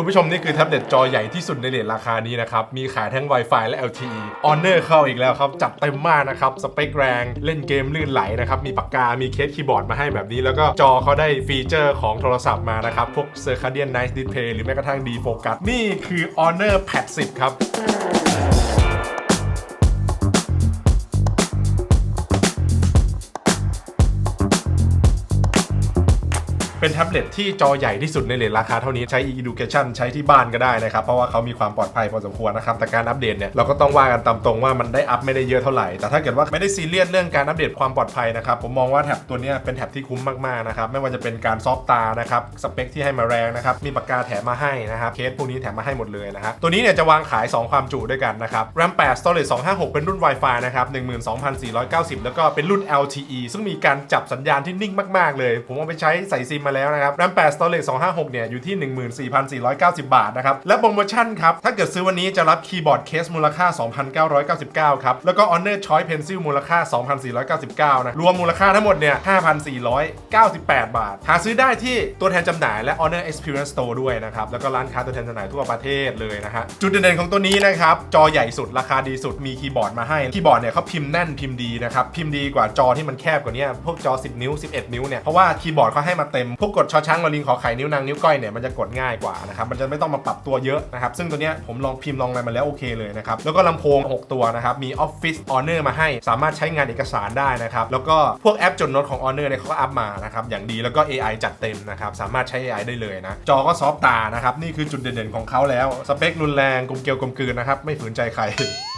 คุณผู้ชมนี่คือแท็บเล็ตจอใหญ่ที่สุดในเลทราคานี้นะครับ มีขายทั้ง Wi-Fi และ LTE Honor เข้าอีกแล้วครับ จัดเต็มมากนะครับ สเปคแรง เล่นเกมลื่นไหลนะครับ มีปากกา มีเคสคีย์บอร์ดมาให้แบบนี้ แล้วก็จอเขาได้ฟีเจอร์ของโทรศัพท์มานะครับ พวก Circadian Night Display หรือแม้กระทั่ง D-Focus นี่คือ Honor Pad 10 ครับ เป็นแท็บเล็ตที่จอใหญ่ที่สุดในเลทราคาเท่านี้ใช้ e-education ใช้ที่บ้านก็ได้นะครับ เพราะว่าเขามีความปลอดภัยพอสมควรนะครับ แต่การอัปเดตเนี่ยเราก็ต้องว่ากันตามตรงว่ามันได้อัปไม่ได้เยอะเท่าไหร่ แต่ถ้าเกิดว่าไม่ได้ซีเรียสเรื่องการอัปเดตความปลอดภัยนะครับ ผมมองว่าแท็บตัวนี้เป็นแท็บที่คุ้มมากๆนะครับ ไม่ว่าจะเป็นการซอฟต์ตานะครับ สเปคที่ให้มาแรงนะครับ มีปากกาแถมมาให้นะครับ เคสพวกนี้แถมมาให้หมดเลยนะครับ ตัวนี้เนี่ยจะวางขาย 2 ความจุด้วยกันนะครับ RAM 8 Storage 256 เป็นรุ่น Wi-Fi นะครับ 12,490 แล้วก็เป็นรุ่น LTE ซึ่งมีการจับสัญญาณที่นิ่งมาก ๆ เลย ผมเอาไปใช้ใส่ซิมมาแล้วนะครับ RAM 8 Storage 256 เนี่ย อยู่ที่ 14,490 บาทนะครับ และโปรโมชั่นครับ ถ้าเกิดซื้อวันนี้จะรับคีย์บอร์ดเคสมูลค่า 2,999 ครับ แล้วก็ Honor Choice Pencil มูลค่า 2,499 นะ รวมมูลค่าทั้งหมดเนี่ย 5,498 บาท หาซื้อได้ที่ตัวแทนจำหน่ายและ Honor Experience Store ด้วยนะครับ แล้วก็ร้านค้าตัวแทนจำหน่ายทั่วประเทศเลยนะฮะจุดเด่นๆของตัวนี้นะครับจอใหญ่สุดราคาดีสุดมีคีย์บอร์ดมาให้คีย์บอร์ดเนี่ยเขาพิมพ์แน่นพิมพ์ดีนะครับพิมพ์ดีกว่าจอที่มันแคบกว่านี้พวกจอ 10 นิ้ว 11 นิ้วเนี่ยเพราะว่าคีย์บอร์ดเขาให้มาเต็มพวกกดชอช้างลอลิงขอไข่นิ้วนางนิ้วก้อยเนี่ยมันจะกดง่ายกว่านะครับมันจะไม่ต้องมาปรับตัวเยอะนะครับซึ่งตัวเนี้ยผมลองพิมพ์ลองอะไรมาแล้วโอเคเลยนะครับแล้วก็ลำโพง 6 ตัวนะครับมี Office Honor มาให้ สามารถใช้งานเอกสารได้นะครับแล้วก็พวกแอปจดโน้ตของ Honor เนี่ยเขาก็อัพมานะครับอย่างดีแล้วก็ AI จัดเต็มนะครับสามารถใช้ AI ได้เลยนะจอก็ซอฟต์ตานะครับนี่คือจุดเด่นๆของเขาแล้วสเปครุนแรงกลมเกลียวกลมกลืนนะครับไม่ฝืนใจใคร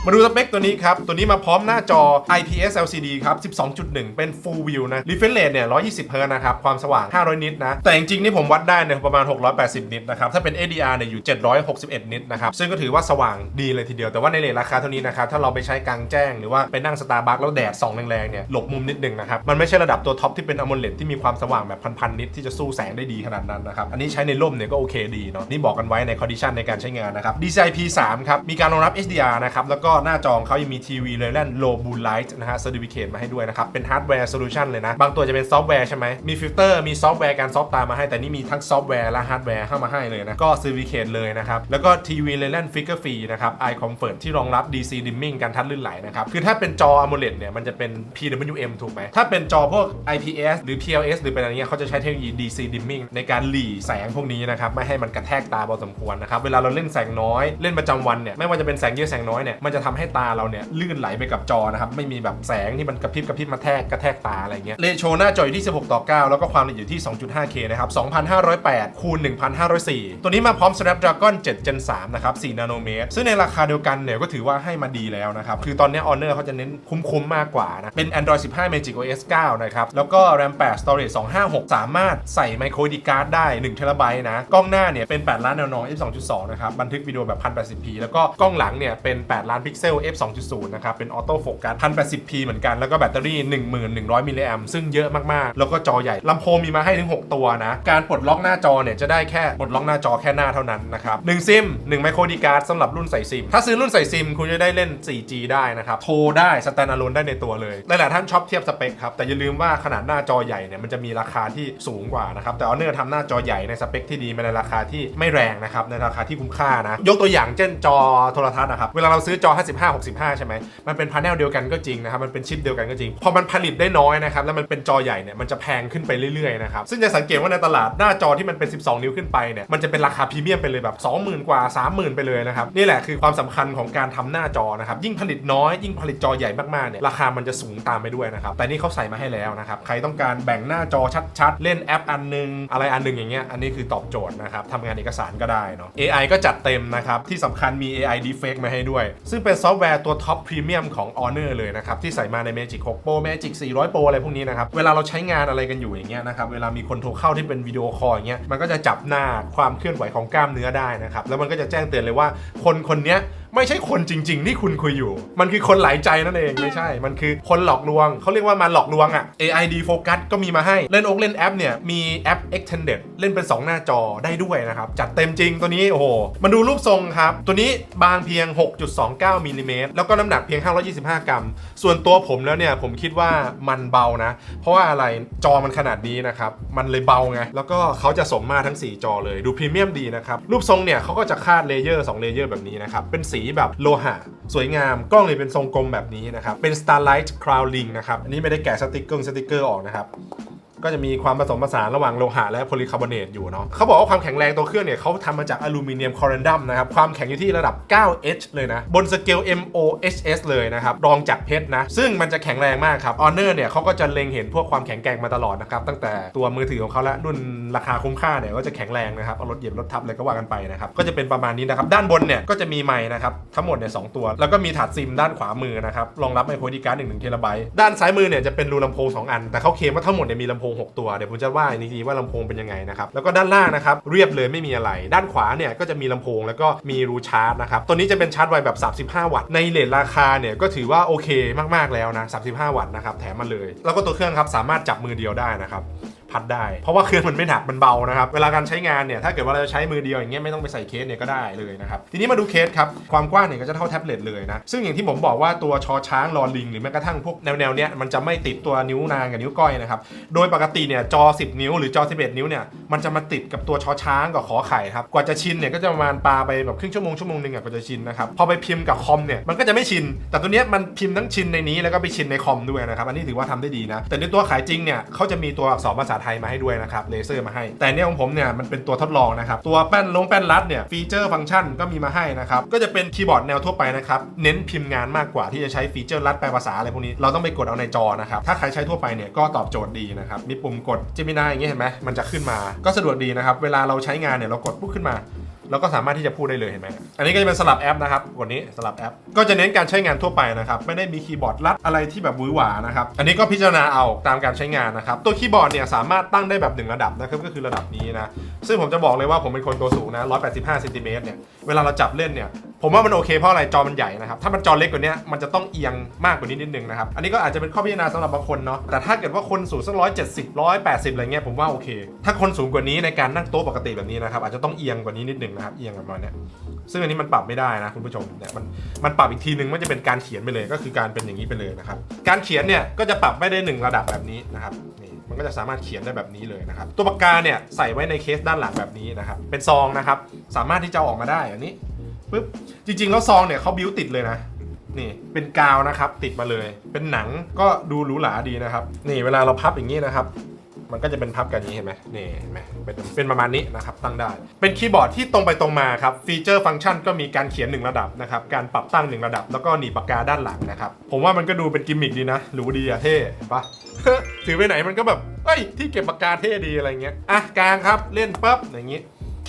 มาดูสเปคตัวนี้ครับ ตัวนี้มาพร้อมหน้าจอ IPS LCD ครับ 12.1 เป็น Full View นะ Refresh Rate เนี่ย 120เฮิร์ตนะครับ ความสว่าง 500 นิตนะ แต่จริงๆ นี่ผมวัดได้เนี่ยประมาณ 680 นิตนะครับ ถ้าเป็น ADR เนี่ยอยู่ 761 นิตนะครับ ซึ่งก็ถือว่าสว่างดีเลยทีเดียว แต่ว่าในเรทราคาเท่านี้นะครับ ถ้าเราไปใช้กลางแจ้งหรือว่าไปนั่งสตาร์บัคแล้วแดดส่องแรงๆ เนี่ย หลบมุมนิดนึงนะครับ มันไม่ใช่ระดับตัวท็อปที่เป็น AMOLED ที่มีความสว่างแบบพันๆนิตที่จะสู้แสงได้ดีขนาดนั้นนะครับ อันนี้ใช้ในร่มเนี่ยก็โอเคดีเนาะนี่บอกกันไว้ใน condition ในการใช้งานนะครับ DCI P3 ครับมีการรองรับ HDR นะครับแล้วก็็หน้าจอของเขายังมีทีวีเลยแลน Low Blue Light นะฮะ Certificate มาให้ด้วยนะครับ เป็น Hardware Solution เลยนะ บางตัวจะเป็นซอฟต์แวร์ใช่ไหมมีฟิลเตอร์มีซอฟต์แวร์การซอฟต์ตามาให้แต่นี่มีทั้งซอฟต์แวร์และฮาร์ดแวร์เข้ามาให้เลยนะ ก็ Certificate เลยนะครับ แล้วก็ทีวีเลยแลน Figure Free นะครับ Eye Comfort ที่รองรับ DC Dimming การทัดลื่นไหลนะครับคือถ้าเป็นจอ AMOLED เนี่ยมันจะเป็น PWM ถูกไหมถ้าเป็นจอพวก IPS หรือ PLS หรือเป็นอะไรเงี้ยเขาจะใช้เทคโนโลยี DC Dimming ในการหลีแสงพวกนี้นะครับไม่ให้มันกระแทกตาพอสมควรนะครับเวลาเราเล่นแสงน้อยเล่นประจำวันเนี่ยไม่ว่าจะเป็นแสงเยอะแสงน้อยเนี่ยมันจะทำให้ตาเราเนี่ยลื่นไหลไปกับจอนะครับ ไม่มีแบบแสงที่มันกระพริบกระพริบมาแทกกระแทกตาอะไรเงี้ยเรโชหน้าจออยู่ที่ 16 ต่อ 9 แล้วก็ความละเอียดอยู่ที่ 2.5K นะครับ 2,508 คูณ 1,504 ตัวนี้มาพร้อม Snapdragon 7 Gen 3 นะครับ 4 นาโนเมตร ซึ่งในราคาเดียวกันเนี่ยก็ถือว่าให้มาดีแล้วนะครับ คือตอนนี้ Honor เขาจะเน้นคุ้มๆมากกว่านะ เป็น Android 15 Magic OS 9 นะครับ แล้วก็ RAM 8 Storage 256 สามารถใส่ Micro SD card ได้1 t b นะ กล้องหน้าเนี่ยเป็น 8 ล้านแนวนอน f 2.2 นะครับ บันทึกวิดีโอแบบ 1080p แล้วก็กล้องหลังเนี่ยเป็น 8 ล้านพิกเซล f 2.0 นะครับ เป็นออโต้โฟกัส 1080p เหมือนกัน แล้วก็แบตเตอรี่ 1100 มิลลิแอมซึ่งเยอะมาก ๆ แล้วก็จอใหญ่ ลำโพงมีมาให้ถึง 6 ตัวนะ การปลดล็อกหน้าจอเนี่ย จะได้แค่ปลดล็อกหน้าจอแค่หน้าเท่านั้นนะครับ1ซิม1 micro SD card สำหรับรุ่นใส่ซิม ถ้าซื้อรุ่นใส่ซิมคุณจะได้เล่น 4G ได้นะครับ โทรได้ stand alone ได้ในตัวเลย หลายๆท่านชอบเทียบสเปคครับ แต่อย่าลืมว่าขนาดหน้าจอใหญ่เนี่ยมันจะมีราคาที่สูงกว่านะครับ แต่ Honor ทำหน้าจอใหญ่ในสเปคที่ดีมาในราคาที่ไม่แรงนะครับในราคาที่คุ้มค่านะยกตัวอย่างเช่นจอโทรทัศน์นะครับเวลาเราซื้อจอ55 65 ใช่ไหม มันเป็นพาร์เนลเดียวกันก็จริงนะครับ มันเป็นชิปเดียวกันก็จริง พอมันผลิตได้น้อยนะครับ แล้วมันเป็นจอใหญ่เนี่ย มันจะแพงขึ้นไปเรื่อยๆนะครับ ซึ่งจะสังเกตว่าในตลาดหน้าจอที่มันเป็น 12 นิ้วขึ้นไปเนี่ย มันจะเป็นราคาพรีเมียมไปเลยแบบ 20,000 กว่า 30,000 ไปเลยนะครับ นี่แหละคือความสำคัญของการทำหน้าจอนะครับ ยิ่งผลิตน้อย ยิ่งผลิตจอใหญ่มากๆ เนี่ย ราคามันจะสูงตามไปด้วยนะครับ แต่นี่เขาใส่มาให้แล้วนะครับ ใครต้องการแบ่งหน้าจอชัดๆ เล่นแอปอันนึง อะไรอันนึงอย่างเงี้ย อันนี้คือตอบโจทย์นะครับทำงานเอกสารก็ได้เนาะ AI ก็จัดเต็มนะครับที่สำคัญมี AI Deepfake มาให้ด้วย ซึ่งเป็นซอฟต์แวร์ตัวท็อปพรีเมียมของ Honor เลยนะครับ ที่ใส่มาใน Magic 6 Pro Magic 400 Pro อะไรพวกนี้นะครับ เวลาเราใช้งานอะไรกันอยู่อย่างเงี้ยนะครับ เวลามีคนโทรเข้าที่เป็นวิดีโอคอลอย่างเงี้ยมันก็จะจับหน้าความเคลื่อนไหวของกล้ามเนื้อได้นะครับแล้วมันก็จะแจ้งเตือนเลยว่าคนคนเนี้ย ไม่ใช่คนจริง ๆ ที่คุณคุยอยู่ มันคือคนหลายใจนั่นเองไม่ใช่ มันคือคนหลอกลวง เขาเรียกว่ามาหลอกลวงอะ AID Focus ก็มีมาให้ เล่นอกเล่นแอปเนี่ย มีแอป Extended เล่นเป็น 2 หน้าจอได้ด้วยนะครับ จัดเต็มจริงตัวนี้ โอ้โหมาดูรูปทรงครับ ตัวนี้บางเพียง 6.29มิลลิเมตรแล้วก็น้ำหนักเพียง 525 กรัม ส่วนตัวผมแล้วเนี่ยผมคิดว่ามันเบานะ เพราะว่าอะไรจอมันขนาดนี้นะครับ มันเลยเบาไง แล้วก็เขาจะสมมาทั้ง 4 จอเลย ดูพรีเมียมดีนะครับ รูปทรงเนี่ยเขาก็จะคาดเลเยอร์2เลเยอร์แบบนี้นะครับ เป็นสีแบบโลหะ สวยงาม กล้องเลยเป็นทรงกลมแบบนี้นะครับ เป็น Starlight Crowning นะครับ อันนี้ไม่ได้แกะสติกเกอร์สติกเกอร์ออกนะครับ ก็จะมีความผสมผสานระหว่างโลหะและโพลีคาร์บอเนตอยู่เนาะเขาบอกว่าความแข็งแรงตัวเครื่องเนี่ยเขาทำมาจากอลูมิเนียมคอร์ดัมนะครับ ความแข็งอยู่ที่ระดับ 9H เลยนะ บนสเกล MOHS เลยนะครับ รองจากเพชรนะ ซึ่งมันจะแข็งแรงมากครับ Honor เนี่ยเขาก็จะเล็งเห็นพวกความแข็งแกร่งมาตลอดนะครับ ตั้งแต่ตัวมือถือของเขาและรุ่นราคาคุ้มค่าเนี่ยก็จะแข็งแรงนะครับเอารถเหยียบรถทับอะไรก็ว่ากันไปนะครับ ก็จะเป็นประมาณนี้นะครับ ด้านบนเนี่ยก็จะมีไมค์นะครับทั้งหมดเนี่ยสองตัว แล้วก็มีถาดซิมด้านขวามือนะครับรองรับไมโครดีการ์ดหนึ่งหนึ่งเทราไบต์ด้านซ้ายมือเนี่ยจะเป็นรูลำโพงสองอันแต่เขาเคลมว่าทั้งหมดเนี่ยมีลำโพงง 6 ตัว เดี๋ยวผมจะว่าอีกทีว่าลำโพงเป็นยังไงนะครับ แล้วก็ด้านล่างนะครับเรียบเลยไม่มีอะไร ด้านขวาเนี่ยก็จะมีลำโพงแล้วก็มีรูชาร์จนะครับตัวนี้จะเป็นชาร์จไวแบบ 35 วัตต์ ในเลทราคาเนี่ยก็ถือว่าโอเคมากๆแล้วนะ 35 วัตต์นะครับแถมมาเลย แล้วก็ตัวเครื่องครับสามารถจับมือเดียวได้นะครับ พัดได้ เพราะว่าเครื่องมันไม่หนักมันเบานะครับเวลาการใช้งานเนี่ยถ้าเกิดว่าเราจะใช้มือเดียวอย่างเงี้ยไม่ต้องไปใส่เคสเนี่ยก็ได้เลยนะครับทีนี้มาดูเคสครับความกว้างเนี่ยก็จะเท่าแท็บเล็ตเลยนะซึ่งอย่างที่ผมบอกว่าตัวชอช้างลอลิง หรือแม้กระทั่งพวกแนวๆเนี้ยมันจะไม่ติดตัวนิ้วนางกับนิ้วก้อยนะครับโดยปกติเนี่ยจอ 10 นิ้วหรือจอ 11 นิ้วเนี่ยมันจะมาติดกับตัวชอช้างกับขอไข่ครับกว่าจะชินเนี่ยก็จะประมาณปาไปแบบครึ่งชั่วโมงชั่วโมงหนึ่งอะกว่าจะชินนะครับพอไปพิมพ์กับคอมเนี่ยมันก็จะไม่ชิน แต่ตัวเนี้ยมันพิมพ์ทั้งชินในนี้แล้วก็ไปชินในคอมด้วยนะครับอันนี้ถือว่าทำได้ดีนะแต่ในตัวขายจริงเนี่ยเขาจะมีตัวอักษรภาษาไทยมาให้ด้วยนะครับเลเซอร์มาให้ แต่เนี่ยของผมเนี่ยมันเป็นตัวทดลองนะครับ ตัวแป้นลงแป้นรัดเนี่ยฟีเจอร์ฟังก์ชันก็มีมาให้นะครับ ก็จะเป็นคีย์บอร์ดแนวทั่วไปนะครับ เน้นพิมพ์งานมากกว่าที่จะใช้ฟีเจอร์รัดแปลภาษาอะไรพวกนี้ เราต้องไปกดเอาในจอนะครับ ถ้าใครใช้ทั่วไปเนี่ยก็ตอบโจทย์ดีนะครับ มีปุ่มกดจิมินาอย่างเงี้ยเห็นไหมมันจะขึ้นมา ก็สะดวกดีนะครับ เวลาเราใช้งานเนี่ยเรากดปุ๊บขึ้นมา แล้วก็สามารถที่จะพูดได้เลยเห็นไหมอันนี้ก็จะเป็นสลับแอปนะครับวันนี้สลับแอป ก็จะเน้นการใช้งานทั่วไปนะครับไม่ได้มีคีย์บอร์ดลัดอะไรที่แบบวุ้ยหวานะครับอันนี้ก็พิจารณาเอาตามการใช้งานนะครับตัวคีย์บอร์ดเนี่ยสามารถตั้งได้แบบหนึ่งระดับนะครับก็คือระดับนี้นะซึ่งผมจะบอกเลยว่าผมเป็นคนตัวสูงนะ185เซนติเมตรเนี่ยเวลาเราจับเล่นเนี่ย ผมว่ามันโอเคเพราะอะไรจอมันใหญ่นะครับ ถ้ามันจอเล็กกว่านี้มันจะต้องเอียงมากกว่านี้นิดนึงนะครับ อันนี้ก็อาจจะเป็นข้อพิจารณาสำหรับบางคนเนาะแต่ถ้าเกิดว่าคนสูงสักร้อยเจ็ดสิบร้อยแปดสิบอะไรเงี้ยผมว่าโอเค ถ้าคนสูงกว่านี้ในการนั่งโต๊ะปกติแบบนี้นะครับอาจจะต้องเอียงกว่านี้นิดนึงนะครับเอียงประมาณเนี้ยซึ่งอันนี้มันปรับไม่ได้นะคุณผู้ชมเนี่ยมันมันปรับอีกทีนึงมันจะเป็นการเขียนไปเลยก็คือการเป็นอย่างนี้ไปเลยนะครับการเขียนเนี่ยก็จะปรับไม่ได้หนึ่งระดับแบบนี้นะครับนี่มันก็จะสามารถเขียนได้แบบนี้เลยนะครับตัวปากกาเนี่ยใส่ไว้ในเคสด้านหลังแบบนี้นะครับเป็นซองนะครับสามารถที่จะออกมาได้อันนี้ ปึ๊บจริง ๆ แล้วซองเนี่ยเขาบิ้วติดเลยนะ นี่เป็นกาวนะครับติดมาเลย เป็นหนังก็ดูหรูหราดีนะครับ นี่เวลาเราพับอย่างนี้นะครับ มันก็จะเป็นพับกันอย่างนี้เห็นไหมนี่เห็นไหมเป็นเป็นประมาณนี้นะครับตั้งได้ เป็นคีย์บอร์ดที่ตรงไปตรงมาครับฟีเจอร์ฟังก์ชันก็มีการเขียน 1 ระดับนะครับการปรับตั้ง 1 ระดับ แล้วก็หนีบปากกาด้านหลังนะครับผมว่ามันก็ดูเป็นกิมมิคดีนะหรูดีอะเท่เห็นปะถือไปไหนมันก็แบบเอ้ยที่เก็บปากกาเท่ดีอะไรเงี้ยอะกลางครับเล่นปั๊บอย่างนี้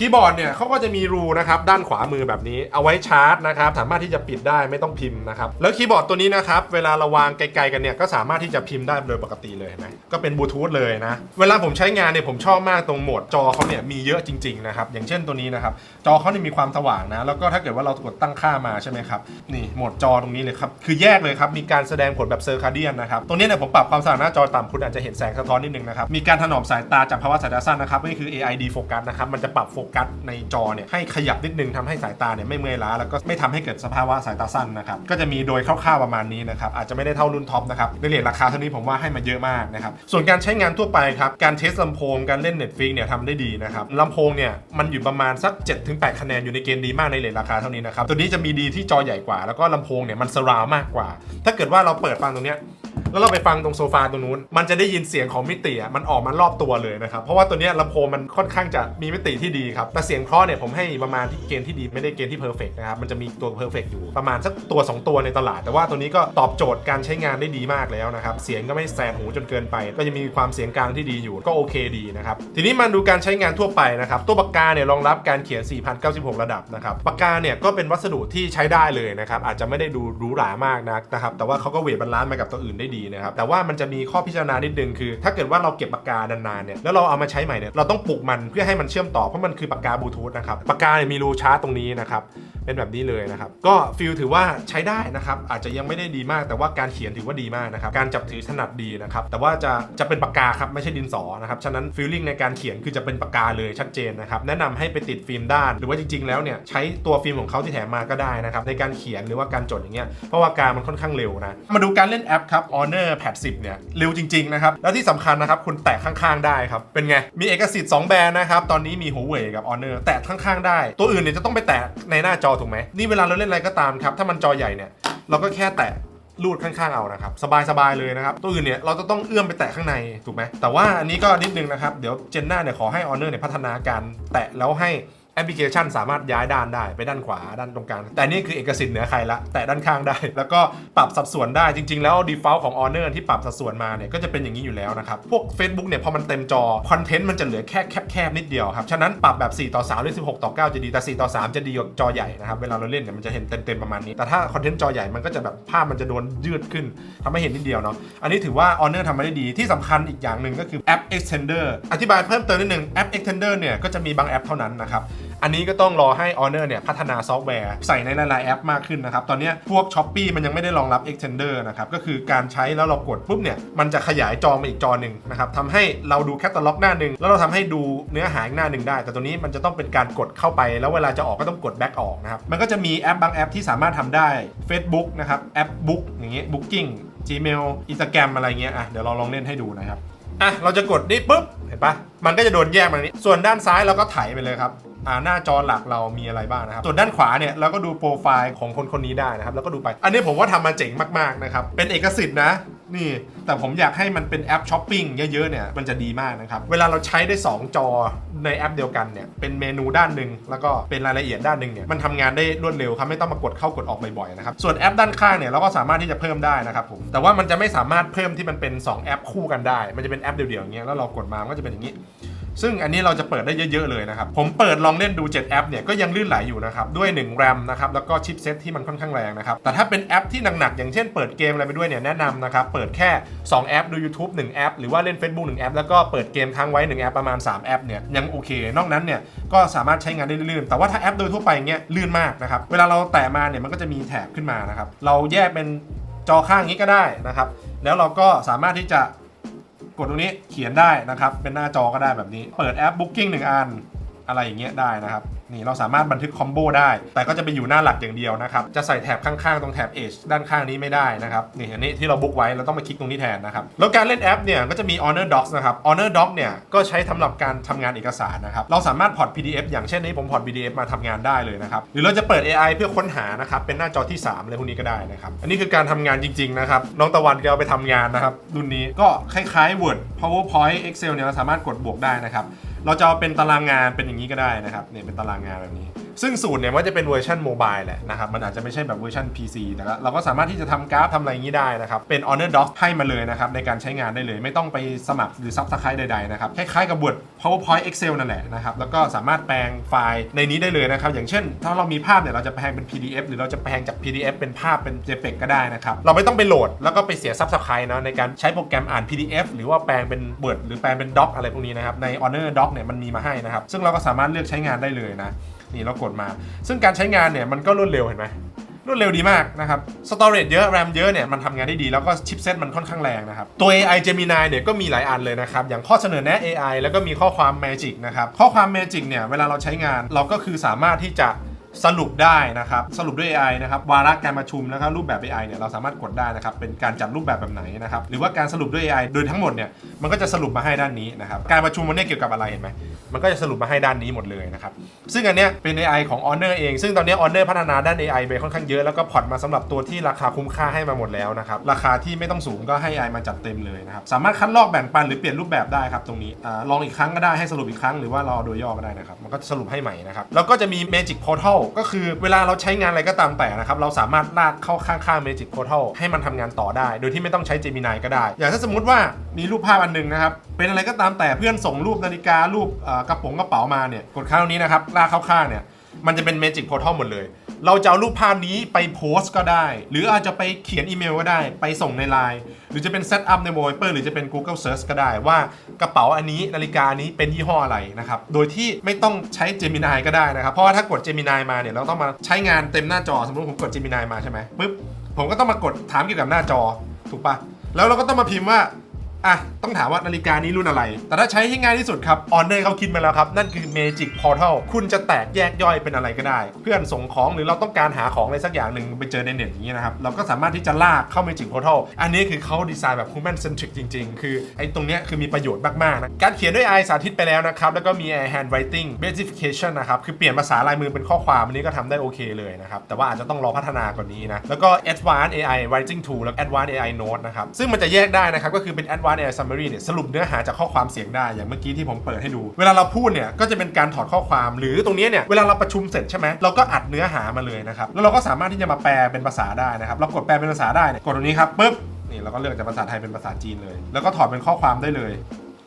คีย์บอร์ดเนี่ยเขาก็จะมีรูนะครับด้านขวามือแบบนี้เอาไว้ชาร์จนะครับสามารถที่จะปิดได้ไม่ต้องพิมพ์นะครับแล้วคีย์บอร์ดตัวนี้นะครับเวลาเราวางไกลๆกันเนี่ยก็สามารถที่จะพิมพ์ได้โดยปกติเลยเห็นไหมก็เป็นบลูทูธเลยนะเวลาผมใช้งานเนี่ยผมชอบมากตรงโหมดจอเขาเนี่ยมีเยอะจริงๆนะครับอย่างเช่นตัวนี้นะครับจอเขาเนี่ยมีความสว่างนะแล้วก็ถ้าเกิดว่าเรากดตั้งค่ามาใช่ไหมครับนี่โหมดจอตรงนี้เลยครับคือแยกเลยครับมีการแสดงผลแบบเซอร์คาเดียนนะครับตรงนี้เนี่ยผมปรับความสว่างหน้าจอต่ำคุณอาจจะเห็นแสงสะท้อนนิดนึงนะครับมีการถนอมสายตาจากภาวะสายตาสั้นนะครับนี่คือ AID โฟกัสนะครับมันจะปรับโฟกัสในจอเนี่ยให้ขยับนิดนึงทำให้สายตาเนี่ยไม่เมื่อยล้าแล้วก็ไม่ทำให้เกิดสภาวะสายตาสั้นนะครับก็จะมีโดยคร่าวๆประมาณนี้นะครับอาจจะไม่ได้เท่ารุ่นท็อปนะครับในเรทราคาเท่านี้ผมว่าให้มาเยอะมากนะครับส่วนการใช้งานทั่วไปครับการเทสลำโพงการเล่น Netflix เนี่ยทำได้ดีนะครับลำโพงเนี่ยมันอยู่ประมาณสัก 7-8 คะแนนอยู่ในเกณฑ์ดีมากในเรทราคาเท่านี้นะครับตัวนี้จะมีดีที่จอใหญ่กว่า แล้วก็ลำโพงเนี่ยมันสราวมากกว่า ถ้าเกิดว่าเราเปิดฟังตรงเนี้ย แล้วเราไปฟังตรงโซฟาตรงนู้น มันจะได้ยินเสียงของมิติอะมันออกมารอบตัวเลยนะครับ เพราะว่าตัวเนี้ยลำโพงมันค่อนข้างจะมีมิติที่ดีครับ แต่เสียงเพราะเนี่ยผมให้ประมาณที่เกณฑ์ที่ดีไม่ได้เกณฑ์ที่เพอร์เฟกนะครับ มันจะมีตัวเพอร์เฟกอยู่ประมาณสักตัว 2 ตัวในตลาด แต่ว่าตัวนี้ก็ตอบโจทย์การใช้งานได้ดีมากแล้วนะครับ เสียงก็ไม่แสบหูจนเกินไป ก็จะมีความเสียงกลางที่ดีอยู่ ก็โอเคดีนะครับ ทีนี้มาดูการใช้งานทั่วไปนะครับ ตัวปากกาเนี่ยรองรับการเขียน 4096 ระดับนะครับ ปากกาเนี่ยก็เป็นวัสดุที่ใช้ได้เลยนะครับ อาจจะไม่ได้ดูหรูหรามากนักนะครับ แต่ว่าเขาก็เวทบาลานซ์มากับตัวอื่นได้ดีนะครับแต่ว่ามันจะมีข้อพิจารณานิดนึงคือ ถ้าเกิดว่าเราเก็บปากกานานๆเนี่ยแล้วเราเอามาใช้ใหม่เนี่ยเราต้องปลุกมันเพื่อให้มันเชื่อมต่อเพราะมันคือปากกาบลูทูธนะครับปากกาเนี่ยมีรูชาร์จตรงนี้นะครับเป็นแบบนี้เลยนะครับก็ฟิลถือว่าใช้ได้นะครับอาจจะยังไม่ได้ดีมากแต่ว่าการเขียนถือว่าดีมากนะครับการจับถือถนัดดีนะครับแต่ว่าจะจะเป็นปากกาครับไม่ใช่ดินสอนะครับฉะนั้นฟีลลิ่งในการเขียนคือจะเป็นปากกาเลยชัดเจนนะครับแนะนำให้ไปติดฟิล์มด้าน หรือว่าจริง ๆ แล้วเนี่ยใช้ตัวฟิล์มของเขาที่แถมมาก็ได้นะครับในการเขียนหรือว่าการจดอย่างเงี้ยเพราะว่าการมันค่อนข้างเร็วนะมาดูการเล่นแอปครับ Honor Pad 10 เนี่ย เร็วจริง ๆ นะครับ แล้วที่สำคัญนะครับ คุณแตะข้างๆ ได้ครับ เป็นไง มีเอกสิทธิ์ 2 แบรนด์นะครับ ตอนนี้มี Huawei กับ Honor แตะข้างๆ ได้ ตัวอื่นเนี่ยจะต้องไปแตะในหน้าจอถูกไหม นี่เวลาเราเล่นอะไรก็ตามครับ ถ้ามันจอใหญ่เนี่ย เราก็แค่แตะลูดข้างๆ เอานะครับ สบายๆ เลยนะครับ ตัวอื่นเนี่ย เราจะต้องเอื้อมไปแตะข้างใน ถูกไหมแต่ว่าอันนี้ก็นิดนึงนะครับเดี๋ยวเจนหน้าเนี่ยขอให้ Honor เนี่ยพัฒนาการแตะแล้วให้ ปพลิเคชันสามารถย้ายด้านได้ไปด้านขวาด้านตรงกลาง แต่นี่คือเอกสิทธิ์เหนือใครละ แตะด้านข้างได้ แล้วก็ปรับสัดส่วนได้จริง ๆ แล้ว default ของ Honor ที่ปรับสัดส่วนมาเนี่ยก็จะเป็นอย่างนี้อยู่แล้วนะครับ พวก Facebook เนี่ยพอมันเต็มจอคอนเทนต์มันจะเหลือแค่แคบๆนิดเดียวครับ ฉะนั้นปรับแบบ 4 ต่อ 3 หรือ 16 ต่อ 9 จะดี แต่ 4 ต่อ 3 จะดีกว่าจอใหญ่นะครับ เวลาเราเล่นเนี่ยมันจะเห็นเต็มๆประมาณนี้ แต่ถ้าคอนเทนต์จอใหญ่มันก็จะแบบภาพมันจะโดนยืดขึ้นทำให้เห็นนิดเดียวเนาะ อันนี้ถือว่า Honor ทำมาได้ดี ที่สำคัญอีกอย่างหนึ่งก็คือแอป Extender อธิบายเพิ่มเติมนิดนึงแอป Extender เนี่ยก็จะมีบางแอปเท่านั้นนะครับ อันนี้ก็ต้องรอให้ Honor เนี่ยพัฒนาซอฟต์แวร์ใส่ในหลายๆแอปมากขึ้นนะครับ ตอนนี้พวก s h อ p e e มันยังไม่ได้รองรับ Extender นะครับ ก็คือการใช้แล้วเรากดปุ๊บเนี่ย มันจะขยายจอมาอีกจอหนึ่งนะครับทำให้เราดูแคตตาล็อกหน้าหนึ่งแล้วเราทำให้ดูเนื้อหาอีกหน้าหนึ่งได้ แต่ตัวนี้มันจะต้องเป็นการกดเข้าไป แล้วเวลาจะออกก็ต้องกด back ออกนะครับมันก็จะมีแอปบางแอปที่สามารถทำได้ Facebook นะครับแอป Book อย่างเงี้ย Booking Gmail Instagram อะไรเงี้ยอะเดี๋ยวเราลองเล่นให้ดูนะครับอะเราจะกดนี่ปุ๊บเห็นปะมันก็จะโดนแยกมานี้ ส่วนด้านซ้ายเราก็ไถไปเลยครับ หน้าจอหลักเรามีอะไรบ้างนะครับ ส่วนด้านขวาเนี่ยเราก็ดูโปรไฟล์ของคนคนนี้ได้นะครับ แล้วก็ดูไป อันนี้ผมว่าทำมาเจ๋งมากๆนะครับ เป็นเอกสิทธิ์นะนี่ แต่ผมอยากให้มันเป็นแอปช้อปปิ้งเยอะๆเนี่ยมันจะดีมากนะครับ เวลาเราใช้ได้ 2 จอในแอปเดียวกันเนี่ยเป็นเมนูด้านหนึ่งแล้วก็เป็นรายละเอียดด้านหนึ่งเนี่ยมันทำงานได้รวดเร็วครับไม่ต้องมากดเข้ากดออกบ่อยๆนะครับส่วนแอปด้านข้างเนี่ยเราก็สามารถที่จะเพิ่มได้นะครับผมแต่ว่ามันจะไม่สามารถเพิ่มที่มันเป็น 2 แอปคู่กันได้ มันจะเป็นแอปเดียวๆอย่างเงี้ยแล้วเรากดมามันก็จะเป็นอย่างนี้ ซึ่งอันนี้เราจะเปิดได้เยอะ ๆ เลยนะครับ ผมเปิดลองเล่นดู 7 แอปเนี่ยก็ยังลื่นไหลอยู่นะครับ ด้วย 1 แรมนะครับ แล้วก็ชิปเซตที่มันค่อนข้างแรงนะครับ แต่ถ้าเป็นแอปที่หนัก ๆ อย่างเช่นเปิดเกมอะไรไปด้วยเนี่ยแนะนำนะครับ เปิดแค่ 2 แอป ดู YouTube 1 แอป หรือว่าเล่น Facebook 1 แอป แล้วก็เปิดเกมค้างไว้ 1 แอปประมาณ 3 แอปเนี่ยยังโอเค นอกนั้นเนี่ยก็สามารถใช้งานได้ลื่นๆแต่ว่าถ้าแอปโดยทั่วไปเงี้ยลื่นมากนะครับเวลาเราแตะมาเนี่ยมันก็จะมีแถบขึ้นมานะครับเราแยกเป็นจอข้างนี้ก็ได้นะครับแล้วเราก็สามารถที่จะ กดตรงนี้เขียนได้นะครับ เป็นหน้าจอก็ได้แบบนี้ เปิดแอป Booking 1 อัน อะไรอย่างเงี้ยได้นะครับ นี่เราสามารถบันทึกคอมโบได้ แต่ก็จะไปอยู่หน้าหลักอย่างเดียวนะครับ จะใส่แถบข้างๆ ตรงแถบ Edge ด้านข้างนี้ไม่ได้นะครับ นี่อันนี้ที่เราบุ๊กไว้เราต้องไปคลิกตรงนี้แทนนะครับ แล้วการเล่นแอปเนี่ยก็จะมี Honor Docs นะครับ Honor Doc เนี่ยก็ใช้สำหรับการทำงานเอกสารนะครับ เราสามารถพอร์ต PDF อย่างเช่นนี้ผมพอร์ต PDF มาทำงานได้เลยนะครับ หรือเราจะเปิด AI เพื่อค้นหานะครับเป็นหน้าจอที่3อะไรพวกนี้ก็ได้นะครับอันนี้คือการทำงานจริงๆนะครับน้องตะวันแกเอาไปทำงานนะครับรุ่นนี้ก็คล้ายๆ Word PowerPoint Excel เนี่ยเราสามารถกดบวกได้นะครับ เราจะเอาเป็นตารางงานเป็นอย่างนี้ก็ได้นะครับเนี่ยเป็นตารางงานแบบนี้ ซึ่งสูตรเนี่ยมันจะเป็นเวอร์ชันโมบายแหละนะครับ มันอาจจะไม่ใช่แบบเวอร์ชัน PC แต่ก็เราก็สามารถที่จะทำกราฟทำอะไรอย่างนี้ได้นะครับ เป็น Honor Doc ให้มาเลยนะครับ ในการใช้งานได้เลย ไม่ต้องไปสมัครหรือ Subscribe ใดๆนะครับ คล้ายๆกับ Word PowerPoint Excel นั่นแหละนะครับ แล้วก็สามารถแปลงไฟล์ในนี้ได้เลยนะครับ อย่างเช่น ถ้าเรามีภาพเนี่ยเราจะแปลงเป็น PDF หรือเราจะแปลงจาก PDF เป็นภาพเป็น JPEG ก็ได้นะครับ เราไม่ต้องไปโหลดแล้วก็ไปเสีย Subscribe นะในการใช้โปรแกรมอ่าน PDF หรือว่าแปลงเป็น Word หรือแปลงเป็น Doc อะไรพวกนี้นะครับใน Honor Doc เนี่ยมันมีมาให้นะครับซึ่งเราก็สามารถเลือกใช้งานได้เลยนะ นี่เรากดมา ซึ่งการใช้งานเนี่ยมันก็รวดเร็วเห็นไหมรวดเร็วดีมากนะครับ สตอเรจเยอะ แรมเยอะเนี่ยมันทำงานได้ดี แล้วก็ชิปเซ็ตมันค่อนข้างแรงนะครับ ตัว AI Gemini เนี่ยก็มีหลายอันเลยนะครับ อย่างข้อเสนอแนะ AI แล้วก็มีข้อความ Magic นะครับ ข้อความ Magic เนี่ยเวลาเราใช้งานเราก็คือสามารถที่จะ สรุปได้นะครับสรุปด้วย AI นะครับวาระการประชุมนะครับรูปแบบ AI เนี่ยเราสามารถกดได้นะครับเป็นการจัดรูปแบบแบบไหนนะครับหรือว่าการสรุปด้วย AI โดยทั้งหมดเนี่ยมันก็จะสรุปมาให้ด้านนี้นะครับการประชุมวันนี้เกี่ยวกับอะไรเห็นไหมมันก็จะสรุปมาให้ด้านนี้หมดเลยนะครับซึ่งอันเนี้ยเป็น AI ของ Honor เอง ซึ่งตอนนี้ Honor พัฒนาด้าน AI ไปค่อนข้างเยอะแล้วก็พอร์ตมาสำหรับตัวที่ราคาคุ้มค่าให้มาหมดแล้วนะครับราคาที่ไม่ต้องสูงก็ให้ AI มาจัดเต็มเลยนะครับสามารถคัดลอกแบ่งปันหรือเปลี่ยนรูปแบบได้ครับตรงนี้อลองอีกครั้งก็ได้ให้สรุปอีกครั้งหรือว่ารอโดยย่อก็ได้นะครับมันก็สรุปให้ใหม่นะครับแล้วก็จะมี Magic Portal ก็คือเวลาเราใช้งานอะไรก็ตามแต่นะครับ เราสามารถลากเข้าข้างๆ Magic Portal ให้มันทำงานต่อได้ โดยที่ไม่ต้องใช้ Gemini ก็ได้ อย่างถ้าสมมติว่ามีรูปภาพอันหนึงนะครับเป็นอะไรก็ตามแต่เพื่อนส่งรูปนาฬิการูปกระป๋องกระเป๋ามาเนี่ยกดข้างตรงนี้นะครับลากเข้าข้างเนี่ยมันจะเป็น Magic Portal หมดเลย เราจะเอารูปภาพนี้ไปโพสต์ก็ได้ หรืออาจจะไปเขียนอีเมลก็ได้ ไปส่งในไลน์หรือจะเป็นเซตอัพใน Wallpaper หรือจะเป็น Google Search ก็ได้ว่ากระเป๋าอันนี้นาฬิกานี้เป็นยี่ห้ออะไรนะครับ โดยที่ไม่ต้องใช้ Gemini ก็ได้นะครับ เพราะว่าถ้ากด Gemini มาเนี่ยเราต้องมาใช้งานเต็มหน้าจอสมมติผมกด Gemini มาใช่ไหมปึ๊บผมก็ต้องมากดถามเกี่ยวกับหน้าจอถูกปะแล้วเราก็ต้องมาพิมพ์ว่า อะ ต้องถามว่านาฬิกานี้รุ่นอะไร แต่ถ้าใช้ให้ง่ายที่สุดครับ ออนเนอร์เขาคิดมาแล้วครับ นั่นคือ Magic Portal คุณจะแตกแยกย่อยเป็นอะไรก็ได้ เพื่อนส่งของหรือเราต้องการหาของอะไรสักอย่างหนึ่งไปเจอในเน็ตอย่างนี้นะครับ เราก็สามารถที่จะลากเข้า Magic Portal อันนี้คือเขาดีไซน์แบบ human centric จริง ๆ คือไอ้ตรงเนี้ยคือมีประโยชน์มากๆนะ การเขียนด้วย AI สาธิตไปแล้วนะครับ แล้วก็มี AI handwriting basification นะครับ คือเปลี่ยนภาษาลายมือเป็นข้อความอันนี้ก็ทำได้โอเคเลยนะครับ แต่ว่าอาจจะต้องรอพัฒนากว่านี้นะ แล้วก็ advanced AI writing tool แล้ว advanced AI note นะครับ ซึ่งมันจะแยกได้นะครับ ก็คือเป็น advanced าใน summary เนี่ยสรุปเนื้อหาจากข้อความเสียงได้อย่างเมื่อกี้ที่ผมเปิดให้ดู เวลาเราพูดเนี่ยก็จะเป็นการถอดข้อความหรือตรงนี้เนี่ยเวลาเราประชุมเสร็จใช่ไหมเราก็อัดเนื้อหามาเลยนะครับแล้วเราก็สามารถที่จะมาแปลเป็นภาษาได้นะครับเรากดแปลเป็นภาษาได้เนี่ยกดตรงนี้ครับปุ๊บนี่เราก็เลือกจากภาษาไทยเป็นภาษาจีนเลย แล้วก็ถอดเป็นข้อความได้เลย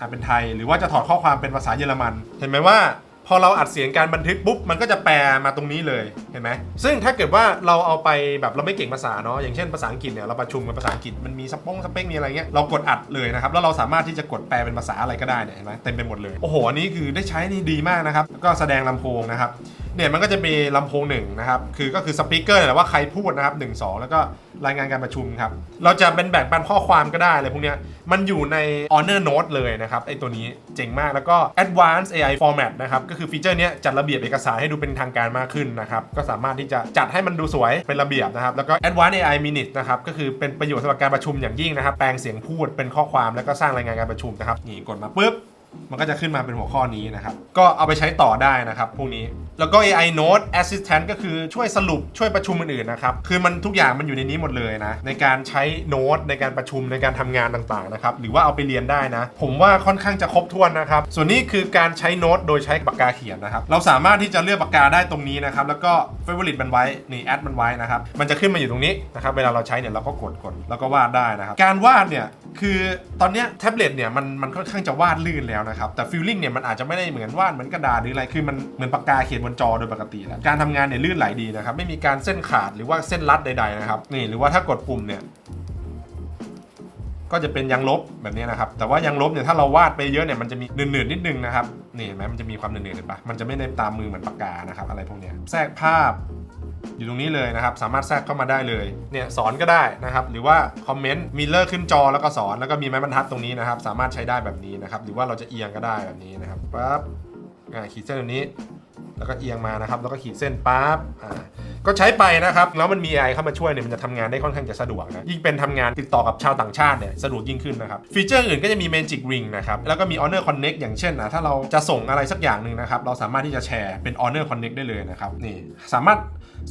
อะเป็นไทย หรือว่าจะถอดข้อความเป็นภาษาเยอรมัน เห็นไหมว่า พอเราอัดเสียงการบันทึกปุ๊บมันก็จะแปลมาตรงนี้เลยเห็นไหมซึ่งถ้าเกิดว่าเราเอาไปแบบเราไม่เก่งภาษาเนาะอย่างเช่นภาษาอังกฤษเนี่ยเราประชุมกันภาษาอังกฤษมันมีสปงสเปกมีอะไรเงี้ยเรากดอัดเลยนะครับแล้วเราสามารถที่จะกดแปลเป็นภาษาอะไรก็ได้เนี่ยเห็นไหมเต็มไปหมดเลยโอ้โหอันนี้คือได้ใช้นี่ดีมากนะครับก็แสดงลำโพงนะครับ เนี่ยมันก็จะมีลำโพงหนึ่งนะครับ คือก็คือสปีกเกอร์แหละว่าใครพูดนะครับหนึ่งสองแล้วก็รายงานการประชุมครับ เราจะเป็นแบ่งปันข้อความก็ได้อะไรพวกเนี้ย มันอยู่ใน Honor Note เลยนะครับไอตัวนี้เจ๋งมากแล้วก็ Advanced AI Format นะครับ ก็คือฟีเจอร์เนี้ยจัดระเบียบเอกสารให้ดูเป็นทางการมากขึ้นนะครับ ก็สามารถที่จะจัดให้มันดูสวยเป็นระเบียบนะครับ แล้วก็ Advanced AI Minute นะครับ ก็คือเป็นประโยชน์สำหรับการประชุมอย่างยิ่งนะครับ แปลงเสียงพูดเป็นข้อความแล้วก็สร้างรายงานการประชุมนะครับ นี่กดมาปุ๊บ มันก็จะขึ้นมาเป็นหัวข้อนี้นะครับ ก็เอาไปใช้ต่อได้นะครับ พวกนี้ แล้วก็ AI Note Assistant ก็คือช่วยสรุปช่วยประชุมอื่นๆนะครับ คือมันทุกอย่างมันอยู่ในนี้หมดเลยนะ ในการใช้โน้ตในการประชุมในการทำงานต่างๆนะครับ หรือว่าเอาไปเรียนได้นะ ผมว่าค่อนข้างจะครบถ้วนนะครับ ส่วนนี้คือการใช้โน้ตโดยใช้ปากกาเขียนนะครับ เราสามารถที่จะเลือกปากกาได้ตรงนี้นะครับ แล้วก็ favorite มันไว้ นี่ add มันไว้นะครับ มันจะขึ้นมาอยู่ตรงนี้นะครับ เวลาเราใช้เนี่ยเราก็กดกดแล้วก็วาดได้นะครับ การวาดเนี่ยคือตอนนี้แท็บเล็ตเนี่ยมันมันค่อนข้างจะวาดลื่นแล้วนะครับ แต่ฟีลลิ่งเนี่ยมันอาจจะไม่ได้เหมือนวาดเหมือนกระดาษหรืออะไร คือมันเหมือนปากกาเขียนบนจอโดยปกติแล้วการทำงานเนี่ยลื่นไหลดีนะครับ ไม่มีการเส้นขาดหรือว่าเส้นรัดใดๆนะครับ นี่หรือว่าถ้ากดปุ่มเนี่ยก็จะเป็นยางลบแบบนี้นะครับ แต่ว่ายางลบเนี่ยถ้าเราวาดไปเยอะเนี่ยมันจะมีหนืดๆนิดนึงนะครับ นี่เห็นไหมมันจะมีความหนืดๆเห็นปะมันจะไม่ได้ตามมือเหมือนปากกานะครับอะไรพวกเนี้ยแทรกภาพ อยู่ตรงนี้เลยนะครับ สามารถแทรกเข้ามาได้เลย เนี่ยสอนก็ได้นะครับ หรือว่าคอมเมนต์มีเลอร์ขึ้นจอแล้วก็สอนแล้วก็มีไม้บรรทัดตรงนี้นะครับ สามารถใช้ได้แบบนี้นะครับ หรือว่าเราจะเอียงก็ได้แบบนี้นะครับปั๊บอ่าขีดเส้นตรงนี้ แล้วก็เอียงมานะครับ แล้วก็ขีดเส้นปั๊บอ่าก็ใช้ไปนะครับ แล้วมันมี AI เข้ามาช่วยเนี่ยมันจะทำงานได้ค่อนข้างจะสะดวกนะ ยิ่งเป็นทำงานติดต่อกับชาวต่างชาติเนี่ยสะดวกยิ่งขึ้นนะครับ ฟีเจอร์อื่นก็จะมี Magic Ring นะครับ แล้วก็มี Honor Connect อย่างเช่นนะถ้าเราจะส่งอะไรสักอย่างหนึ่งนะครับ เราสามารถที่จะแชร์เป็น Honor Connect ได้เลยนะครับนี่สามารถ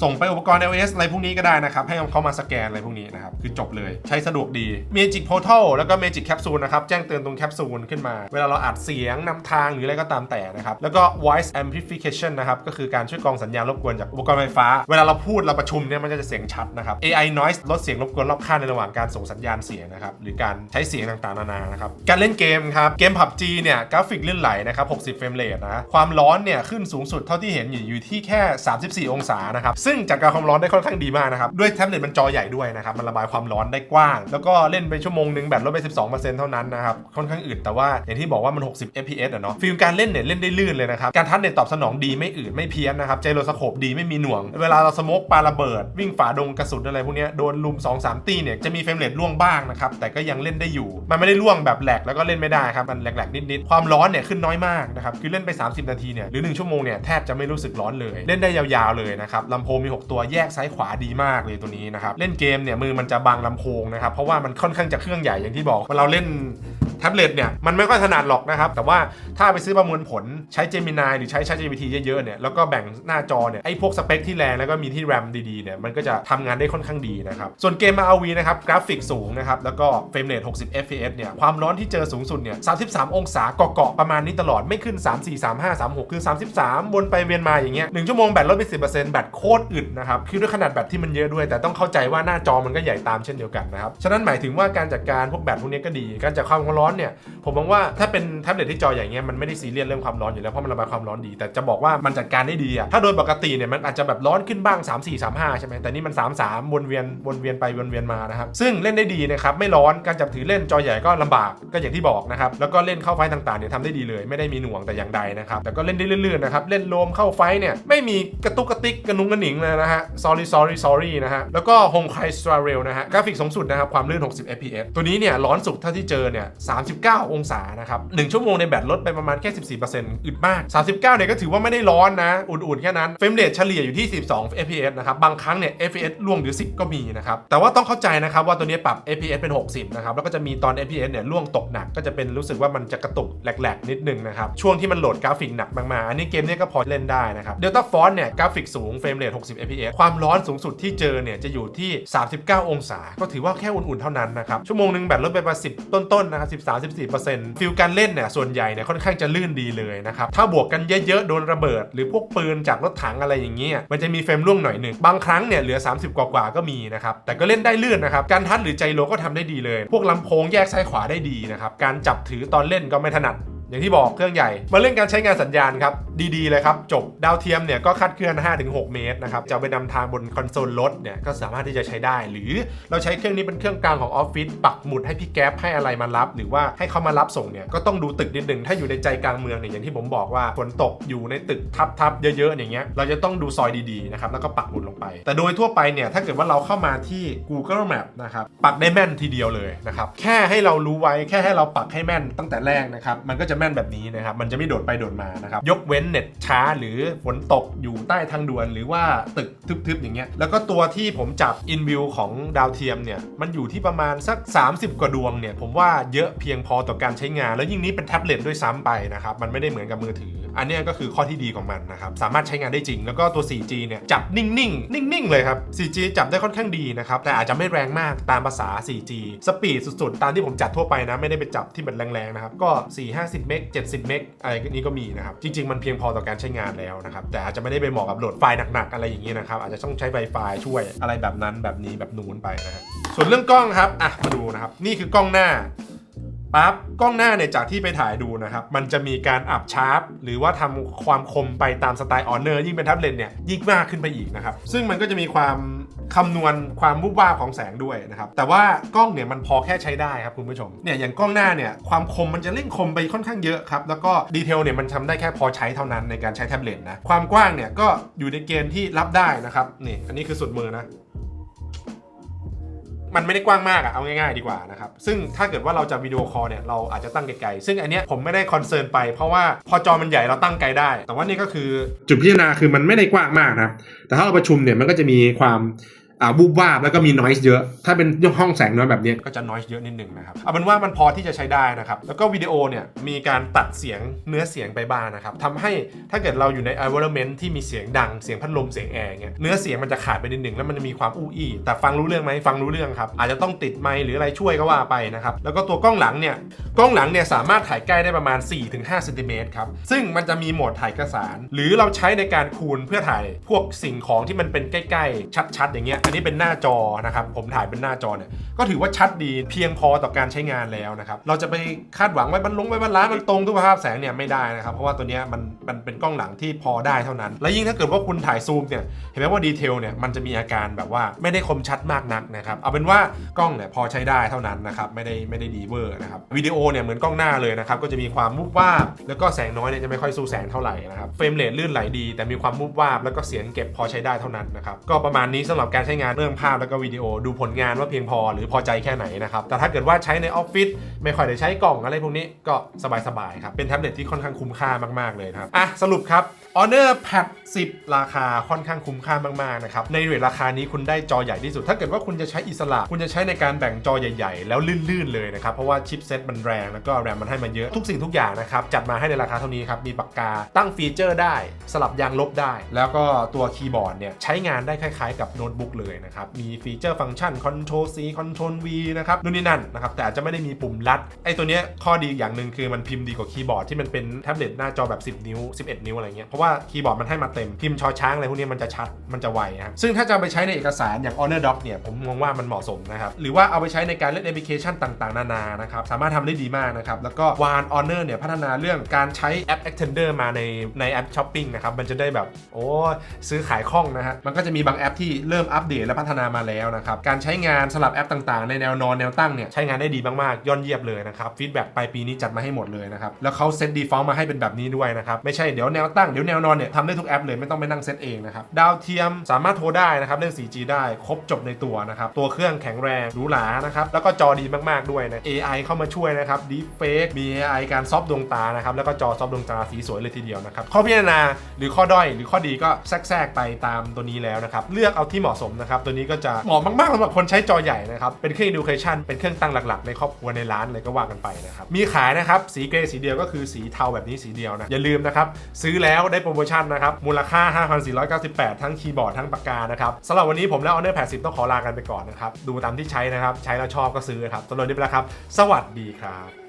ส่งไปอุปกรณ์ iOS อะไรพวกนี้ก็ได้นะครับ ให้เขามาสแกนอะไรพวกนี้นะครับ คือจบเลยใช้สะดวกดี Magic Portal แล้วก็ Magic Capsule นะครับ แจ้งเตือนตรงแคปซูลขึ้นมา เวลาเราอัดเสียงนำทางหรืออะไรก็ตามแต่นะครับ แล้วก็ Voice Amplification นะครับ ก็คือการช่วยกรองสัญญาณรบกวนจากอุปกรณ์ไฟฟ้า เวลาเราพูดเราประชุมเนี่ยมันจะเสียงชัดนะครับ AI Noise ลดเสียงรบกวนรอบข้างในระหว่างการส่งสัญญาณเสียงนะครับหรือการใช้เสียงต่างๆนานานะครับการเล่นเกมครับเกม PUBG เนี่ยกราฟิกลื่นไหลนะครับ60เฟรมเรทนะความร้อนเนี่ยขึ้นสูงสุดเท่าที่เห็นอยู่ที่แค่ 34 องศานะครับซึ่งจากการความร้อนได้ค่อนข้างดีมากนะครับ ด้วยแท็บเล็ตมันจอใหญ่ด้วยนะครับ มันระบายความร้อนได้กว้าง แล้วก็เล่นไปชั่วโมงนึงแบตลดไป 12%เท่านั้นนะครับ ค่อนข้างอึดแต่ว่าอย่างที่บอกว่ามัน 60 fps อะเนาะฟิลการเล่นเนี่ยเล่นได้ลื่นเลยนะครับ การทัชเนี่ยตอบสนองดีไม่อืดไม่เพี้ยนนะครับไจโรสโคปดีไม่มีหน่วง เวลาเราสโมกปาระเบิด วิ่งฝ่าดงกระสุนอะไรพวกเนี้ยโดนลุม 2-3 ตีเนี่ยจะมีเฟรมเรทล่วงบ้างนะครับแต่ก็ยังเล่นได้อยู่ มันไม่ได้ล่วงแบบแหลกแล้วก็เล่นไม่ได้ครับมันแหลกๆนิดๆความร้อนเนี่ยขึ้นน้อยมากนะครับคือเล่นไป 30 นาทีเนี่ยหรือ 1 ชั่วโมงเนี่ยแทบจะไม่รู้สึกร้อนเลย เล่นได้ยาวๆเลยนะครับลำโพงมี 6 ตัวแยกซ้ายขวาดีมากเลยตัวนี้นะครับ เล่นเกมเนี่ยมือมันจะบังลำโพงนะครับ เพราะว่ามันค่อนข้างจะเครื่องใหญ่อย่างที่บอกว่าเราเล่น แท็บเล็ตเนี่ยมันไม่ค่อยถนัดหรอกนะครับ แต่ว่าถ้าไปซื้อประมวลผลใช้ Gemini หรือใช้ ChatGPT เยอะๆเนี่ยแล้วก็แบ่งหน้าจอเนี่ยไอ้พวกสเปคที่แรงแล้วก็มีที่ RAM ดีๆเนี่ยมันก็จะทำงานได้ค่อนข้างดีนะครับส่วนเกม RV นะครับกราฟิกสูงนะครับแล้วก็เฟรมเรท60 fps เนี่ยความร้อนที่เจอสูงสุดเนี่ย33 องศาเกาะๆประมาณนี้ตลอดไม่ขึ้น 3 4 3 5 3 6 คือ 33 วนไปเวียนมาอย่างเงี้ย1ชั่วโมงแบตลดไป10%แบตโคตรอึดนะครับคือด้วยขนาดแบตที่มันเยอะด้วย แต่ต้องเข้าใจว่าหน้าจอมันก็ใหญ่ตามเช่นเดียวกันนะครับฉะนั้นหมายถึงว่าการจัดการพวกแบตพวกนี้ก็ดีการจัดความร้อนเนี่ยผมมองว่าถ้าเป็นแท็บเล็ตที่จอใหญ่เงี้ยมันไม่ได้ซีเรียสเรื่องความร้อนอยู่แล้วเพราะมันระบายความร้อนดี แต่จะบอกว่ามันจัดการได้ดีอะถ้าโดยปกติเนี่ยมันอาจจะแบบร้อนขึ้นบ้าง 3 4 3 5 ใช่ไหมแต่นี่มัน 3 3 วนเวียนวนเวียนไปวนเวียนมานะครับซึ่งเล่นได้ดีนะครับไม่ร้อนการจับถือเล่นจอใหญ่ก็ลำบากก็อย่างที่บอกนะครับแล้วก็เล่นเข้าไฟต์ต่างๆเนี่ยทำได้ดีเลย ไม่ได้มีหน่วงแต่อย่างใดนะครับแต่ก็เล่นได้เรื่อยๆนะครับเล่นโลมเข้าไฟต์เนี่ยไม่มีกระตุกกระติกกระนุงกระหนิงเลยนะฮะ sorry sorry sorry นะฮะแล้วก็ Honkai Star Rail นะฮะกราฟิกสูงสุดนะครับความลื่น60 fps ตัวนี้เนี่ยร้อนสุดเท่าที่เจอเนี่ย39 องศานะครับ 1 ชั่วโมงในแบตลดไปประมาณแค่ 14 อึดมาก 39 เนี่ยก็ถือว่าไม่ได้ร้อนนะ อุ่นๆ แค่นั้น เฟรมเรทเฉลี่ยอยู่ที่ 12 fps นะครับ บางครั้งเนี่ย fps ล่วงหรือ 10 ก็มีนะครับ แต่ว่าต้องเข้าใจนะครับว่าตัวนี้ปรับ fps เป็น 60 นะครับ แล้วก็จะมีตอน fps เนี่ยล่วงตกหนัก ก็จะเป็นรู้สึกว่ามันจะกระตุกแหลกๆ นิดนึงนะครับ ช่วงที่มันโหลดกราฟิกหนักมากๆ อันนี้เกมเนี้ก็พอเล่นได้นะครับ Delta Force เนี่ยกราฟิกสูงเฟรมเรท60 fps ความร้อนสูงสุดที่เจอเนี่ยจะอยู่ที่ 39 องศา ก็ถือว่าแค่อุ่นๆ เท่านั้นนะครับ ชั่วโมงหนึ่งแบตลดไปประมาณ10 ต้นๆ นะครับ34%ฟิลการเล่นเนี่ยส่วนใหญ่เนี่ยค่อนข้างจะลื่นดีเลยนะครับ ถ้าบวกกันเยอะๆ โดนระเบิด หรือพวกปืนจากรถถังอะไรอย่างเงี้ยมันจะมีเฟรมร่วงหน่อยหนึ่ง บางครั้งเนี่ยเหลือ 30 กว่าๆก็มีนะครับ แต่ก็เล่นได้ลื่นนะครับ การทัดหรือใจโลก็ทำได้ดีเลย พวกลำโพงแยกซ้ายขวาได้ดีนะครับ การจับถือตอนเล่นก็ไม่ถนัด อย่างที่บอกเครื่องใหญ่ มาเรื่องการใช้งานสัญญาณครับดีๆ เลยครับ จบดาวเทียมเนี่ยก็คาดเคลื่อน 5-6 เมตรนะครับ จะไปนำทางบนคอนโซลรถเนี่ยก็สามารถที่จะใช้ได้ หรือเราใช้เครื่องนี้เป็นเครื่องกลางของออฟฟิศปักหมุดให้พี่แก๊ปให้อะไรมารับ หรือว่าให้เขามารับส่งเนี่ยก็ต้องดูตึกนิดหนึ่งถ้าอยู่ในใจกลางเมืองเนี่ยอย่างที่ผมบอกว่าฝนตกอยู่ในตึกทับๆเยอะๆอย่างเงี้ยเราจะต้องดูซอยดีๆนะครับแล้วก็ปักหมุดลงไป แต่โดยทั่วไปเนี่ยถ้าเกิดว่าเราเข้ามาที่ Google Map นะครับปักได้แม่นทีเดียวเลยนะครับแค่ให้เรารู้ไว้แค่ให้เราปักให้แม่นตั้งแต่แรกนะครับมันก็จะแม่นแบบนี้นะครับมันจะไม่โดดไปโดดมานะครับยกเว้นเน็ตช้าหรือฝนตกอยู่ใต้ทางด่วนหรือว่าตึกทึบๆอย่างเงี้ยแล้วก็ตัวที่ผมจับ in view ของดาวเทียมเนี่ยมันอยู่ที่ประมาณสัก 30 กว่าดวงเนี่ยผมว่าเยอะเพียงพอต่อการใช้งาน แล้วยิ่งนี้เป็นแท็บเล็ตด้วยซ้ำไปนะครับมันไม่ได้เหมือนกับมือถือ อันนี้ก็คือข้อที่ดีของมันนะครับสามารถใช้งานได้จริง แล้วก็ตัว 4G เนี่ยจับนิ่งๆนิ่งๆเลยครับ 4G จับได้ค่อนข้างดีนะครับแต่อาจจะไม่แรงมากตามภาษา 4G สปีดสุดๆ ตามที่ผมจัดทั่วไปนะไม่ได้ไปจับที่แบบแรงๆนะครับก็4 50เมก70เมกอะไรนี้ก็มีนะครับจริง ๆมันเพียงพอต่อการใช้งานแล้วนะครับแต่อาจจะไม่ได้ไปเหมาะกับโหลดไฟล์หนักๆอะไรอย่างนี้นะครับอาจจะต้องใช้ Wi-Fi ช่วยอะไรแบบนั้นแบบนี้แบบนู้นไปนะฮะส่วนเรื่องกล้องครับอะมาดูนะครับนี่คือกล้องหน้า ปั๊บกล้องหน้าเนี่ยจากที่ไปถ่ายดูนะครับมันจะมีการอัพชาร์ปหรือว่าทำความคมไปตามสไตล์ออเนอร์ยิ่งเป็นแท็บเล็ตเนี่ยยิ่งมากขึ้นไปอีกนะครับซึ่งมันก็จะมีความคำนวณความวุบวาบของแสงด้วยนะครับแต่ว่ากล้องเนี่ยมันพอแค่ใช้ได้ครับคุณผู้ชมเนี่ยอย่างกล้องหน้าเนี่ยความคมมันจะเร่งคมไปค่อนข้างเยอะครับแล้วก็ดีเทลเนี่ยมันทำได้แค่พอใช้เท่านั้นในการใช้แท็บเล็ตนะความกว้างเนี่ยก็อยู่ในเกณฑ์ที่รับได้นะครับนี่อันนี้คือสุดมือนะ มันไม่ได้กว้างมากอะเอาง่ายๆดีกว่านะครับ ซึ่งถ้าเกิดว่าเราจะวิดีโอคอลเนี่ยเราอาจจะตั้งไกลๆซึ่งอันเนี้ยผมไม่ได้คอนเซิร์นไปเพราะว่าพอจอมันใหญ่เราตั้งไกลได้ แต่ว่านี่ก็คือจุดพิจารณาคือมันไม่ได้กว้างมากนะครับแต่ถ้าเราประชุมเนี่ยมันก็จะมีความ อ่าบูบวาบแล้วก็มี noise เยอะ ถ้าเป็นห้องแสงน้อยแบบนี้ก็จะ noise เยอะนิดนึงนะครับเอาเป็นว่ามันพอที่จะใช้ได้นะครับ แล้วก็วิดีโอเนี่ยมีการตัดเสียงเนื้อเสียงไปบ้างนะครับทำให้ถ้าเกิดเราอยู่ใน environment ที่มีเสียงดังเสียงพัดลมเสียงแอร์เงี้ยเนื้อเสียงมันจะขาดไปนิดนึงแล้วมันจะมีความอู้อี้แต่ฟังรู้เรื่องไหมฟังรู้เรื่องครับอาจจะต้องติดไมค์หรืออะไรช่วยก็ว่าไปนะครับแล้วก็ตัวกล้องหลังเนี่ยกล้องหลังเนี่ยสามารถถ่ายใกล้ได้ประมาณ 4-5เซนติเมตรครับซึ่งมันจะมีโหมดถ่ายเอกสาร หรือเราใช้ในการคูณเพื่อถ่ายพวกสิ่งของที่มันเป็นใกล้ๆชัดๆ อย่างเงี้ยนี้เป็นหน้าจอนะครับผมถ่ายเป็นหน้าจอเนี่ยก็ถือว่าชัดดีเพียงพอต่อการใช้งานแล้วนะครับเราจะไปคาดหวังไว้มันลงไว้มันล้านมันตรงทุกภาพแสงเนี่ยไม่ได้นะครับเพราะว่าตัวเนี้ยมันมันเป็นกล้องหลังที่พอได้เท่านั้น และยิ่งถ้าเกิดว่าคุณถ่ายซูมเนี่ยเห็นไหมว่าดีเทลเนี่ยมันจะมีอาการแบบว่าไม่ได้คมชัดมากนักนะครับเอาเป็นว่ากล้องเนี่ยพอใช้ได้เท่านั้นนะครับไม่ได้ไม่ได้ดีเวอร์นะครับวิดีโอเนี่ยเหมือนกล้องหน้าเลยนะครับก็จะมีความมุบวาบแล้วก็แสงน้อยเนี่ยจะไม่ค่อยสู้แสงเท่าไหร่นะครับเฟรมเรทลื่นไหลดี แต่มีความมุบวาบแล้วก็เสียงเก็บพอใช้ได้เท่านั้นนะครับก็ประมาณนี้สำหรับการใช้งานเรื่องภาพแล้วก็วิดีโอ ดูผลงานว่าเพียงพอหรือพอใจแค่ไหนนะครับ แต่ถ้าเกิดว่าใช้ในออฟฟิศไม่ค่อยได้ใช้กล่องอะไรพวกนี้ก็สบายๆครับ เป็นแท็บเล็ตที่ค่อนข้างคุ้มค่ามากๆเลยครับอะสรุปครับ Honor Pad 10 ราคาค่อนข้างคุ้มค่ามากๆนะครับในเรทราคานี้คุณได้จอใหญ่ที่สุด ถ้าเกิดว่าคุณจะใช้อิสระ คุณจะใช้ในการแบ่งจอใหญ่ ๆ แล้วลื่นๆเลยนะครับเพราะว่าชิปเซ็ตมันแรงแล้วก็แรมมันให้มาเยอะทุกสิ่งทุกอย่างนะครับจัดมาให้ในราคาเท่านี้ครับมีปากกาตั้งฟีเจอร์ได้ สลับยางลบได้ แล้วก็ตัวคีย์บอร์ดเนี่ยใช้งานได้คล้ายๆ กับโน้ตบุ๊กเลยนะครับ มีฟีเจอร์ฟังก์ชัน Ctrl C Ctrl V นะครับนู่นนี่นั่นนะครับ แต่อาจจะไม่ได้มีปุ่มลัด ไอ้ตัวเนี้ยข้อดีอย่างหนึ่งคือมันพิมพ์ดีกว่าคีย์บอร์ดที่มันเป็นแท็บเล็ตหน้าจอแบบ 10 นิ้ว 11 นิ้วอะไรเงี้ย เพราะว่าคีย์บอร์ดมันให้มาเต็ม พิมพ์ชอช้างอะไรพวกนี้มันจะชัด มันจะไวครับซึ่งถ้าจะไปใช้ในเอกสารอย่าง Honor Doc เนี่ย ผมมองว่ามันเหมาะสมนะครับ หรือว่าเอาไปใช้ในการเล่นแอปพลิเคชันต่าง ๆ นานา นะครับ สามารถทำได้ดีมากนะครับ แล้วก็ One Honor เนี่ยพัฒนาเรื่องการใช้แอป Extender มาในในแอปช้อปปิ้งนะครับ มันจะได้แบบ โอ้ ซื้อขายคล่องนะฮะ มันก็จะมีบางแอปที่เริ่มอัปเดตและพัฒนามาแล้วนะครับ การใช้งานสลับแอปต่างๆ ในแนวนอนแนวตั้งเนี่ยใช้งานได้ดีมากๆ ยอดเยี่ยมเลยนะครับฟีดแบ็กปลายปีนี้จัดมาให้หมดเลยนะครับ แล้วเขาเซต default มาให้เป็นแบบนี้ด้วยนะครับ ไม่ใช่เดี๋ยวแนวตั้งเดี๋ยวแนวนอนเนี่ยทำได้ทุกแอปเลยไม่ต้องไปนั่งเซตเองนะครับดาวเทียมสามารถโทรได้นะครับเล่น 4G ได้ครบจบในตัวนะครับตัวเครื่องแข็งแรงหรูหรานะครับแล้วก็จอดีมากๆด้วยนะ AI เข้ามาช่วยนะครับ Deepfake มี AI การซอฟดวงตานะครับแล้วก็จอซอฟดวงตาสีสวยเลยทีเดียวนะครับข้อพิจารณาหรือข้อด้อยหรือข้อดีก็แทรกๆไปตามตัวนี้แล้วนะครับเลือกเอาที่เหมาะสมนะครับ ตัวนี้ก็จะเหมาะมากๆสำหรับคนใช้จอใหญ่นะครับ เป็นเครื่อง education เป็นเครื่องตั้งหลักๆ ในครอบครัวในร้านเลยก็ว่ากันไปนะครับ มีขายนะครับ สีเกรย์สีเดียวก็คือสีเทาแบบนี้สีเดียวนะ อย่าลืมนะครับ ซื้อแล้วได้โปรโมชั่นนะครับ มูลค่า 5,498 ทั้งคีย์บอร์ดทั้งปากกานะครับสำหรับวันนี้ผมและ Honor 80ต้องขอลากันไปก่อนนะครับดูตามที่ใช้นะครับใช้แล้วชอบก็ซื้อครับสำหรับนี้ไปแล้วครับ สวัสดีครับ